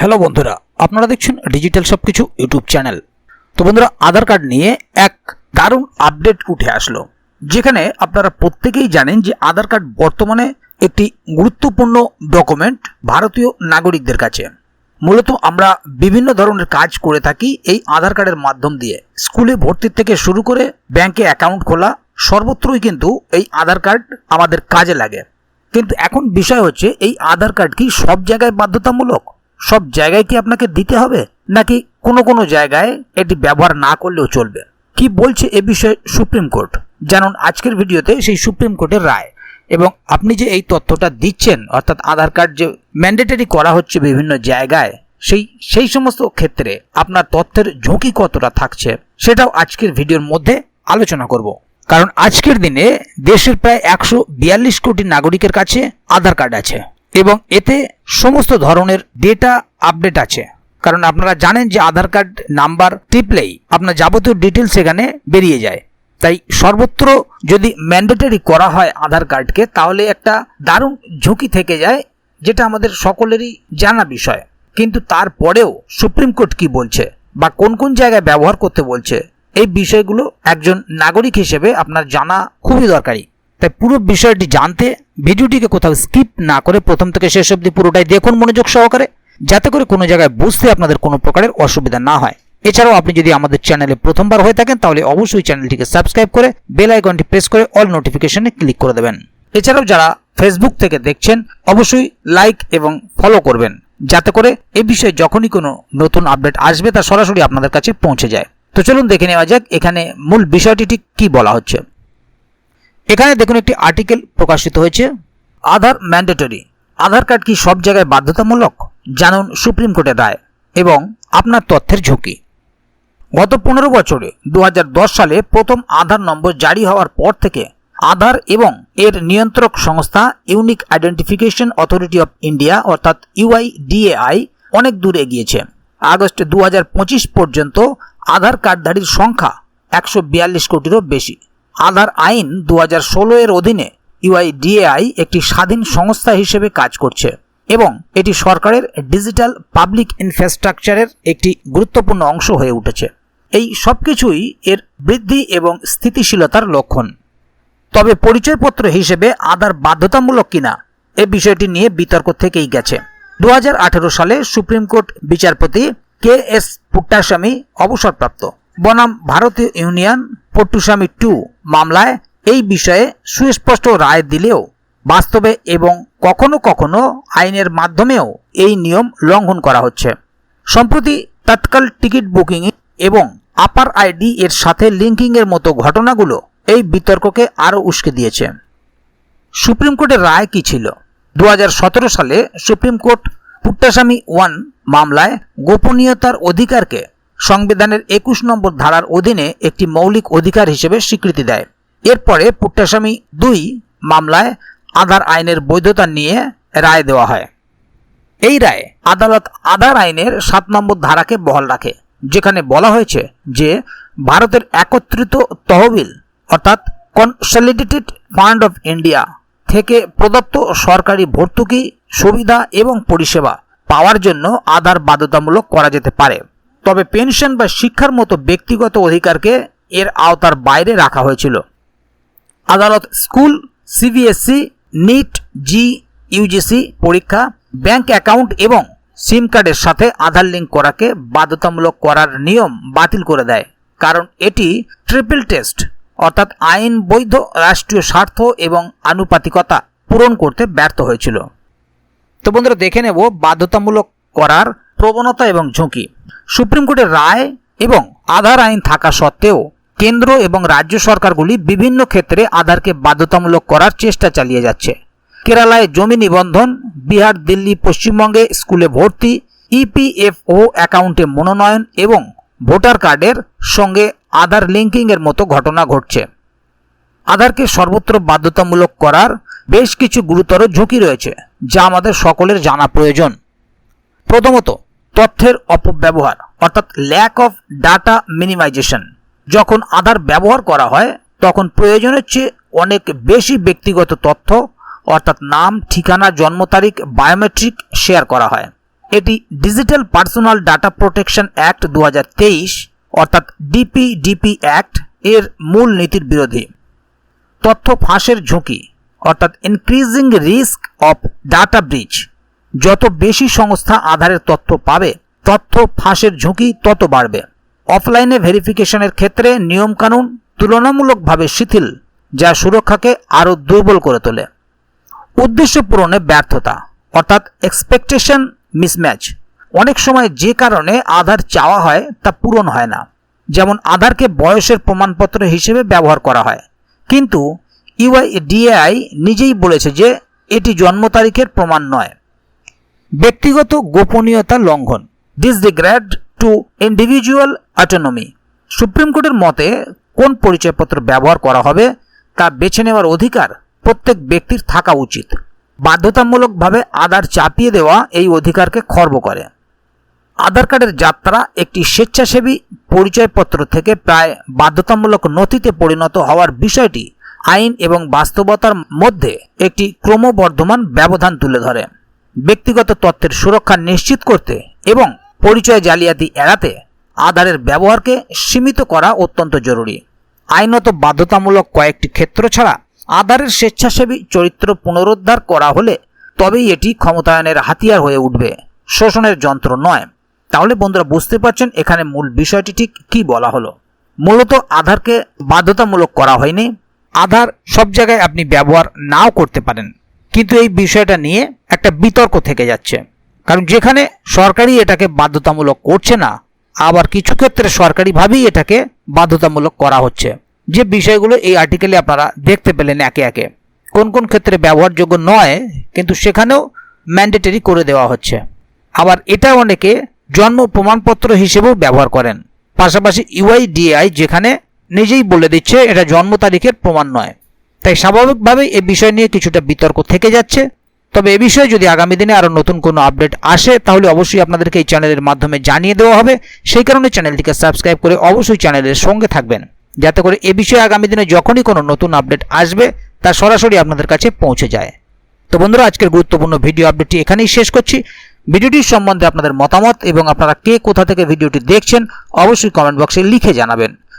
Hello বন্ধুরা, আপনারা দেখছেন ডিজিটাল সব কিছু ইউটিউব চ্যানেল। তো বন্ধুরা, আধার কার্ড নিয়ে এক দারুণ আপডেট উঠে আসলো, যেখানে আপনারা প্রত্যেকেই জানেন যে আধার কার্ড বর্তমানে একটি গুরুত্বপূর্ণ ডকুমেন্ট ভারতীয় নাগরিকদের কাছে। মূলত আমরা বিভিন্ন ধরনের কাজ করে থাকি এই আধার কার্ডের মাধ্যম দিয়ে। স্কুলে ভর্তির থেকে শুরু করে ব্যাংকে অ্যাকাউন্ট খোলা, সর্বত্রই কিন্তু এই আধার কার্ড আমাদের কাজে লাগে। কিন্তু এখন বিষয় হচ্ছে, এই আধার কার্ড কি সব জায়গায় বাধ্যতামূলক? সব জায়গায় কি আপনাকে দিতে হবে? নাকি কোনো কোনো জায়গায় এটি ব্যবহার না করলেও চলবে? কি বলছে এ বিষয়ে সুপ্রিম কোর্ট? জানুন আজকের ভিডিওতে সেই সুপ্রিম কোর্টের রায়। এবং আপনি যে এই তথ্যটা দিচ্ছেন, অর্থাৎ আধার কার্ড যে ম্যান্ডেটরি করা হচ্ছে বিভিন্ন জায়গায়, সেই সেই সমস্ত ক্ষেত্রে আপনার তথ্যের ঝুঁকি কতটা থাকছে, সেটাও আজকের ভিডিওর মধ্যে আলোচনা করব। কারণ আজকের দিনে দেশের প্রায় একশো বিয়াল্লিশ কোটি নাগরিকের কাছে আধার কার্ড আছে। এবং এতে সমস্ত ধরনের ডেটা আপডেট আছে। কারণ আপনারা জানেন যে আধার কার্ড নাম্বার টিপলেই আপনার যাবতীয় ডিটেলস সেখানে বেরিয়ে যায়। তাই সর্বত্র যদি ম্যান্ডেটরি করা হয় আধার কার্ডকে তাহলে একটা দারুণ ঝুঁকি থেকে যায়, যেটা আমাদের সকলেরই জানা বিষয়। কিন্তু তারপরেও সুপ্রিম কোর্ট কি বলছে বা কোন কোন জায়গায় ব্যবহার করতে বলছে, এই বিষয়গুলো একজন নাগরিক হিসেবে আপনার জানা খুবই দরকারি। তাই পুরো বিষয়টি জানতে ভিডিওটিকে কোথাও স্কিপ না করে প্রথম থেকে শেষ অবধি পুরোটাই দেখুন মনোযোগ সহকারে, যাতে করে কোনো জায়গায় বুঝতে আপনাদের কোনো প্রকারের অসুবিধা না হয়। এছাড়াও আপনি যদি আমাদের চ্যানেলে প্রথমবার হয়ে থাকেন, তাহলে অবশ্যই চ্যানেলটিকে সাবস্ক্রাইব করে বেল আইকনটি প্রেস করে অল নোটিফিকেশনে ক্লিক করে দেবেন। এছাড়াও যারা ফেসবুক থেকে দেখছেন, অবশ্যই লাইক এবং ফলো করবেন, যাতে করে এ বিষয়ে যখনই কোনো নতুন আপডেট আসবে, তা সরাসরি আপনাদের কাছে পৌঁছে যায়। তো চলুন দেখে নেওয়া যাক, এখানে মূল বিষয়টি ঠিক কী বলা হচ্ছে। এখানে দেখুন একটি আর্টিকেল প্রকাশিত হয়েছে। আধার ম্যান্ডেটরি আধার কার্ড কি সব জায়গায় বাধ্যতামূলক? জানুন সুপ্রিম কোর্টের রায় এবং আপনার তথ্যের ঝুঁকি। গত পনেরো বছরে দু হাজার দশ সালে প্রথম আধার নম্বর জারি হওয়ার পর থেকে আধার এবং এর নিয়ন্ত্রক সংস্থা unique identification authority of India অর্থাৎ ইউআইডিএআই অনেক দূর এগিয়েছে। আগস্ট দু হাজার পঁচিশ পর্যন্ত আধার কার্ডধারীর সংখ্যা একশো বিয়াল্লিশ কোটিরও বেশি। আধার আইন দু হাজার ষোলো এর অধীনে ইউআইডিএআই একটি স্বাধীন সংস্থা হিসেবে কাজ করছে এবং এটি সরকারের ডিজিটাল পাবলিক ইনফ্রাস্ট্রাকচারের একটি গুরুত্বপূর্ণ অংশ হয়ে উঠেছে। এই সব কিছুই এর বৃদ্ধি এবং স্থিতিশীলতার লক্ষণ। তবে পরিচয়পত্র হিসেবে আধার বাধ্যতামূলক কিনা এ বিষয়টি নিয়ে বিতর্ক থেকেই গেছে। দু হাজার আঠেরো সালে সুপ্রিম কোর্ট বিচারপতি কে এস পুট্টাস্বামী অবসরপ্রাপ্ত। বনাম ভারতীয় ইউনিয়ন পট্টুস্বামী টু মামলায় এই বিষয়ে সুস্পষ্ট রায় দিলেও বাস্তবে এবং কখনো কখনো আইনের মাধ্যমেও এই নিয়ম লঙ্ঘন করা হচ্ছে। সম্প্রতি তৎকাল টিকিট বুকিং এবং আপার আইডি এর সাথে লিঙ্কিংয়ের মতো ঘটনাগুলো এই বিতর্ককে আরও উস্কে দিয়েছে। সুপ্রিম কোর্টের রায় কি ছিল? দু হাজার সতেরো সালে সুপ্রিম কোর্ট পুট্টাস্বামী ওয়ান মামলায় গোপনীয়তার অধিকারকে সংবিধানের একুশ নম্বর ধারার অধীনে একটি মৌলিক অধিকার হিসেবে স্বীকৃতি দেয়। এরপরে পুট্টাস্বামী দুই মামলায় আধার আইনের বৈধতা নিয়ে রায় দেওয়া হয়। এই রায়ে আদালত আধার আইনের সাত নম্বর ধারাকে বহাল রাখে, যেখানে বলা হয়েছে যে ভারতের একত্রিত তহবিল, অর্থাৎ কনসলিডেটেড ফান্ড অফ ইন্ডিয়া, থেকে প্রদত্ত সরকারি ভর্তুকি, সুবিধা এবং পরিষেবা পাওয়ার জন্য আধার বাধ্যতামূলক করা যেতে পারে। তবে পেনশন বা শিক্ষার মতো ব্যক্তিগত অধিকারকে এর আওতার বাইরে রাখা হয়েছিল। আদালত school CBSE NEET JEE UGC পরীক্ষা, ব্যাংক অ্যাকাউন্ট এবং সিম কার্ডের সাথে আধার লিঙ্ক করাকে বাধ্যতামূলক করার নিয়ম বাতিল করে দেয়। কারণ এটি ট্রিপল টেস্ট, অর্থাৎ আইন বৈধ রাষ্ট্রীয় স্বার্থ এবং আনুপাতিকতা পূরণ করতে ব্যর্থ হয়েছিল। তো বন্ধুরা, দেখে নেব বাধ্যতামূলক করার প্রবণতা এবং ঝুঁকি। সুপ্রিম কোর্টের রায় এবং আধার আইন থাকা সত্ত্বেও কেন্দ্র এবং রাজ্য সরকারগুলি বিভিন্ন ক্ষেত্রে আধারকে বাধ্যতামূলক করার চেষ্টা চালিয়ে যাচ্ছে। কেরালায় জমি নিবন্ধন, বিহার, দিল্লি, পশ্চিমবঙ্গে স্কুলে ভর্তি ইপিএফও অ্যাকাউন্টে মনোনয়ন এবং ভোটার কার্ডের সঙ্গে আধার লিঙ্কিংয়ের মতো ঘটনা ঘটছে। আধারকে সর্বত্র বাধ্যতামূলক করার বেশ কিছু গুরুতর ঝুঁকি রয়েছে, যা আমাদের সকলের জানা প্রয়োজন। প্রথমত তথ্যের অপব্যবহার, অর্থাৎ ল্যাক অফ ডাটা মিনিমাইজেশন যখন আধার ব্যবহার করা হয়, তখন প্রয়োজনের চেয়ে অনেক বেশি ব্যক্তিগত তথ্য, অর্থাৎ নাম, ঠিকানা, জন্ম তারিখ বায়োমেট্রিক শেয়ার করা হয়। এটি digital personal data protection act দু হাজার তেইশ, অর্থাৎ ডিপিডিপি অ্যাক্ট এর মূল নীতির বিরোধী। তথ্য ফাঁসের ঝুঁকি, অর্থাৎ increasing risk of data breach যত বেশি সংস্থা আধারের তথ্য পাবে, তথ্য ফাঁসের ঝুঁকি তত বাড়বে। অফলাইনে ভেরিফিকেশনের ক্ষেত্রে নিয়মকানুন তুলনামূলকভাবে শিথিল, যা সুরক্ষাকে আরও দুর্বল করে তোলে। উদ্দেশ্য পূরণে ব্যর্থতা, অর্থাৎ এক্সপেকটেশন মিসম্যাচ অনেক সময় যে কারণে আধার চাওয়া হয়, তা পূরণ হয় না। যেমন আধারকে বয়সের প্রমাণপত্র হিসেবে ব্যবহার করা হয়। কিন্তু ইউআইডিএআই নিজেই বলেছে যে, এটি জন্ম তারিখের প্রমাণ নয়। ব্যক্তিগত গোপনীয়তা লঙ্ঘন। Disdegrade to individual autonomy supreme কোর্টের মতে, কোন পরিচয়পত্র ব্যবহার করা হবে, তা বেছে নেওয়ার অধিকার প্রত্যেক ব্যক্তির থাকা উচিত। বাধ্যতামূলকভাবে আধার চাপিয়ে দেওয়া এই অধিকারকে খর্ব করে। আধার কার্ডের যাত্রা একটি স্বেচ্ছাসেবী পরিচয়পত্র থেকে প্রায় বাধ্যতামূলক নথিতে পরিণত হওয়ার বিষয়টি আইন এবং বাস্তবতার মধ্যে একটি ক্রমবর্ধমান ব্যবধান তুলে ধরে। ব্যক্তিগত তথ্যের সুরক্ষা নিশ্চিত করতে এবং পরিচয় জালিয়াতি এড়াতে আধারের ব্যবহারকে সীমিত করা অত্যন্ত জরুরি। আইনত বাধ্যতামূলক কয়েকটি ক্ষেত্র ছাড়া আধারের স্বেচ্ছাসেবী চরিত্র পুনরুদ্ধার করা হলে তবেই এটি ক্ষমতায়নের হাতিয়ার হয়ে উঠবে। শোষণের যন্ত্র নয়। তাহলে বন্ধুরা বুঝতে পারছেন এখানে মূল বিষয়টি ঠিক কী বলা হলো। মূলত আধারকে বাধ্যতামূলক করা হয়নি। আধার সব জায়গায় আপনি ব্যবহার নাও করতে পারেন। কিন্তু এই বিষয়টা নিয়ে একটা বিতর্ক থেকে যাচ্ছে। কারণ যেখানে সরকারি এটাকে বাধ্যতামূলক করছে না, আবার কিছু ক্ষেত্রে সরকারিভাবেই এটাকে বাধ্যতামূলক করা হচ্ছে। যে বিষয়গুলো এই আর্টিকেলে আপনারা দেখতে পেলেন একে একে। কোন কোন ক্ষেত্রে ব্যবহারযোগ্য নয়, কিন্তু সেখানেও ম্যান্ডেটরি করে দেওয়া হচ্ছে। আবার এটা অনেকে জন্ম প্রমাণপত্র হিসেবেও ব্যবহার করেন। পাশাপাশি ইউআইডিআই যেখানে নিজেই বলে দিচ্ছে, এটা জন্ম তারিখের প্রমাণ নয়। তাই স্বাভাবিকভাবেই এ বিষয় নিয়ে কিছুটা বিতর্ক থেকে যাচ্ছে। তবে এ বিষয়ে যদি আগামী দিনে আরও নতুন কোনো আপডেট আসে, তাহলে অবশ্যই আপনাদেরকে এই চ্যানেলের মাধ্যমে জানিয়ে দেওয়া হবে। সেই কারণে চ্যানেলটিকে সাবস্ক্রাইব করে অবশ্যই চ্যানেলের সঙ্গে থাকবেন। যাতে করে এ বিষয়ে আগামী দিনে যখনই কোনো নতুন আপডেট আসবে, তা সরাসরি আপনাদের কাছে পৌঁছে যায়। তো বন্ধুরা, আজকের গুরুত্বপূর্ণ ভিডিও আপডেটটি এখানেই শেষ করছি। ভিডিওটির সম্বন্ধে আপনাদের মতামত এবং আপনারা কে কোথা থেকে ভিডিওটি দেখছেন, অবশ্যই কমেন্ট বক্সে লিখে জানাবেন।